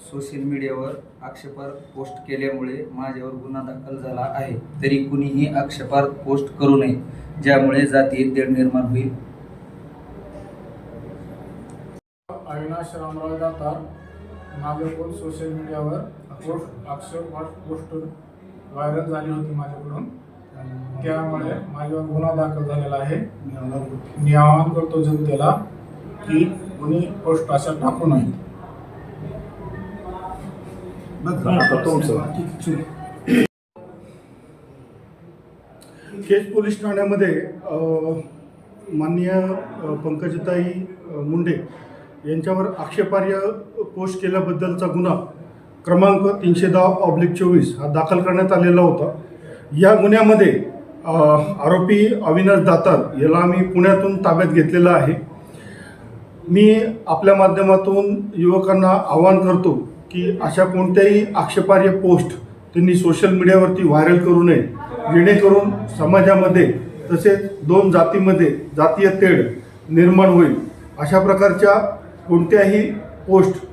Social मीडियावर आक्षेपार्ह post केल्यामुळे माझ्यावर गुन्हा दाखल झाला आहे. तरी कुणीही आक्षेपार्ह पोस्ट करू नये ज्यामुळे जातीय तेढ निर्माण होईल. अविनाश रामराव दातार माझ्याकडून सोशल मीडियावर पोस्ट आक्षेप पोस्ट व्हायरल झाली होती माझ्याकडून. त्यामुळे माझ्यावर गुन्हा दाखल झालेला आहे. मी आवाहन करतो जनतेला की कुणी पोस्ट अशा टाकू नये. केज पोलीस ठाण्यामध्ये माननीय पंकजताई मुंडे यांच्यावर आक्षेपार्ह पोस्ट केल्याबद्दलचा गुन्हा क्रमांक तीनशे दहा ऑब्लिक चोवीस हा दाखल करण्यात आलेला होता. या गुन्ह्यामध्ये आरोपी अविनाश दातार याला आम्ही पुण्यातून ताब्यात घेतलेला आहे. मी आपल्या माध्यमातून युवकांना आवाहन करतो की अशा कोणत्याही आक्षेपार्ह पोस्ट त्यांनी सोशल मीडियावरती व्हायरल करू नये. जेणेकरून समाजामध्ये तसेच दोन जातीमध्ये जातीय तेढ निर्माण होईल. अशा प्रकारच्या कोणत्याही पोस्ट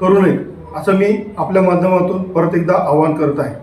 करू नये असं मी आपल्या माध्यमातून परत एकदा आवाहन करत आहे.